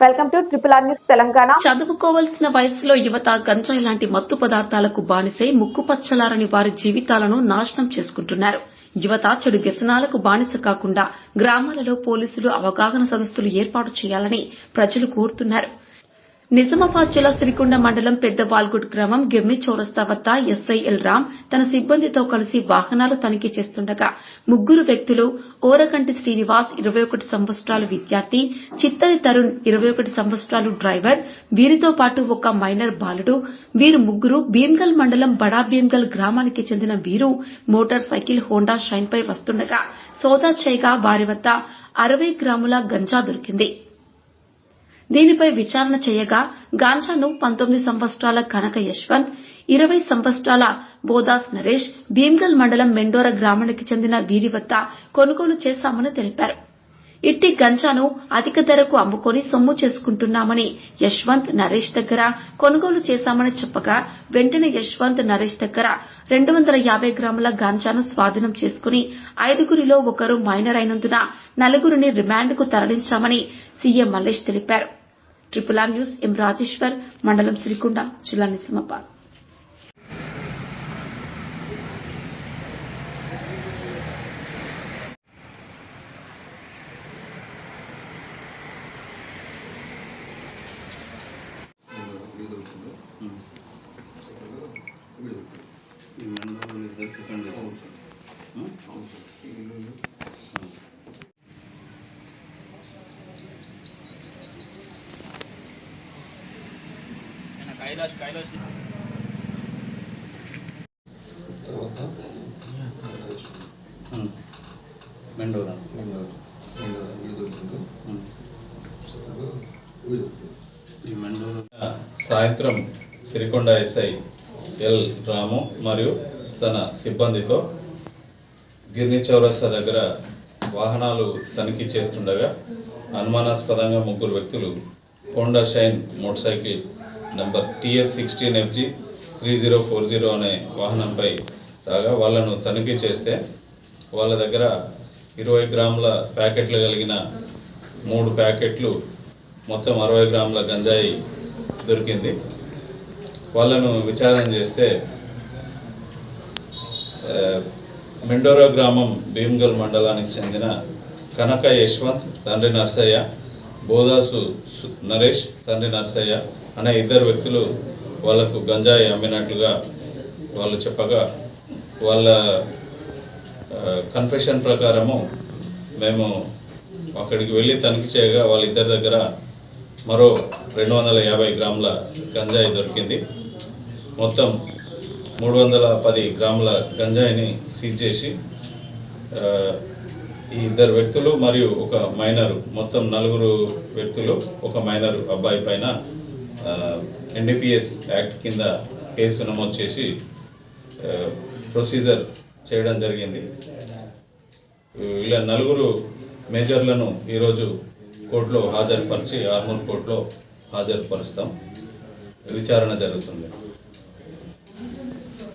Welcome to triple R news Telangana. చదువుకోవలసిన వయసులో యువత గంజాయి లాంటి మత్తు పదార్థాలకు బానిసై ముక్కుపచ్చలారని వారి జీవితాలను నాశనం చేసుకుంటున్నారు. యువత చెడు వ్యసనాలకు బానిస కాకుండా గ్రామాలలో పోలీసులు అవగాహన సదస్సులు ఏర్పాటు చేయాలని ప్రజలు కోరుతున్నారు. నిజామాబాద్ జిల్లా సిరికొండ మండలం పెద్ద వాల్గుడ్ గ్రామం గిర్ని చౌరస్తా వద్ద ఎస్ఐ ఎల్ రామ్ తన సిబ్బందితో కలిసి వాహనాలు తనిఖీ చేస్తుండగా ముగ్గురు వ్యక్తులు ఓరకంటి శ్రీనివాస్ ఇరవై ఒకటి సంవత్సరాలు విద్యార్థి చిత్తని తరుణ్ ఇరవై ఒకటి సంవత్సరాలు డ్రైవర్ వీరితో పాటు ఒక మైనర్ బాలుడు. వీరు ముగ్గురు భీమ్గల్ మండలం బడా భీమ్గల్ గ్రామానికి చెందిన వీరు మోటార్ సైకిల్ హోండా షైన్పై వస్తుండగా సోదా చేయగా వారి వద్ద అరవై గ్రాముల గంజా దొరికింది. దీనిపై విచారణ చేయగా గాంజాను పంతొమ్మిది సంవత్సరాల కనక యశ్వంత్ ఇరవై సంవత్సరాల బోదాస్ నరేష్ భీమ్గల్ మండలం మెండోర గ్రామానికి చెందిన వీరి వద్ద కొనుగోలు చేశామని తెలిపారు. ఇట్టి గంజాను అధిక ధరకు అమ్ముకొని సొమ్ము చేసుకుంటున్నామని యశ్వంత్ నరేష్ దగ్గర కొనుగోలు చేశామని చెప్పగా వెంటనే యశ్వంత్ నరేష్ దగ్గర రెండు వందల యాభై గ్రాముల గాంజాను స్వాధీనం చేసుకుని ఐదుగురిలో ఒకరు మైనర్ అయినందున నలుగురిని రిమాండ్కు తరలించామని సీఎం మల్లేష్ తెలిపారు. Triple R news M Rajeshwar మండలం సిరికొండ జిల్లా నిజామాబాద్ ఈ మండలం ఇద్దరు సెకండ్ మెండోరా ఇది ఈ మెండోరా సాయంత్రం సిరికొండ ఎస్ఐ ఎల్ రాము మరియు తన సిబ్బందితో గిర్ని చౌరస్తా దగ్గర వాహనాలు తనిఖీ చేస్తుండగా అనుమానాస్పదంగా ముగ్గురు వ్యక్తులు Honda Shine motorcycle number TS sixteen FG three zero four zero అనే వాహనంపై రాగా వాళ్ళను తనిఖీ చేస్తే వాళ్ళ దగ్గర ఇరవై గ్రాముల ప్యాకెట్లు కలిగిన మూడు ప్యాకెట్లు మొత్తం అరవై గ్రాముల గంజాయి దొరికింది. వాళ్ళను విచారణ చేస్తే మిండోరా గ్రామం భీమ్గల్ మండలానికి చెందిన కనక యశ్వంత్ తండ్రి నర్సయ్య బోదాసు నరేష్ తండ్రి నర్సయ్య అనే ఇద్దరు వ్యక్తులు వాళ్ళకు గంజాయి అమ్మినట్లుగా వాళ్ళు చెప్పగా వాళ్ళ కన్ఫెషన్ ప్రకారము మేము అక్కడికి వెళ్ళి తనిఖీ చేయగా వాళ్ళిద్దరి దగ్గర మరో రెండు వందల యాభై గ్రాముల గంజాయి దొరికింది. మొత్తం మూడు వందల పది గ్రాముల గంజాయిని సీజ్ చేసి ఈ ఇద్దరు వ్యక్తులు మరియు ఒక మైనరు మొత్తం నలుగురు వ్యక్తులు ఒక మైనర్ అబ్బాయి పైన ఎన్డీపీఎస్ యాక్ట్ కింద కేసు నమోదు చేసి ప్రొసీజర్ చేయడం జరిగింది. ఇలా నలుగురు మేజర్లను ఈరోజు కోర్టులో హాజరుపరిచి ఆర్మూర్ కోర్టులో హాజరుపరుస్తాం. విచారణ జరుగుతుంది.